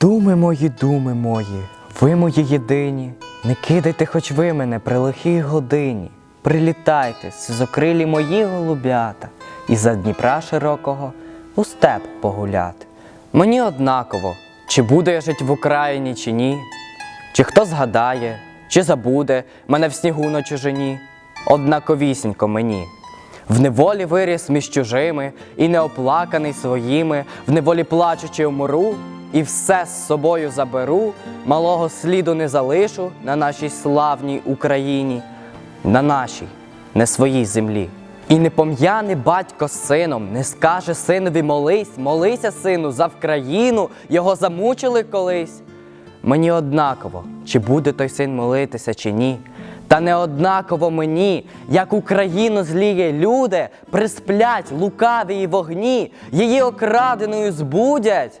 Думи мої, думи мої, ви мої єдині, не кидайте хоч ви мене при лихій годині. Прилітайте, сизокрилі мої голубята, і за Дніпра широкого у степ погуляти. Мені однаково, чи буду я жить в Україні, чи ні, чи хто згадає, чи забуде мене в снігу на чужині. Однаковісінько мені. В неволі виріс між чужими і неоплаканий своїми, в неволі плачучи умру, і все з собою заберу, малого сліду не залишу на нашій славній Україні, на нашій, не своїй землі. І не пом'яне батько з сином, не скаже синові молись, молися, сину, за Вкраїну, його замучили колись. Мені однаково, чи буде той син молитися, чи ні. Та не однаково мені, як Україну зліє люди, присплять лукаві й вогні, її окраденою збудять.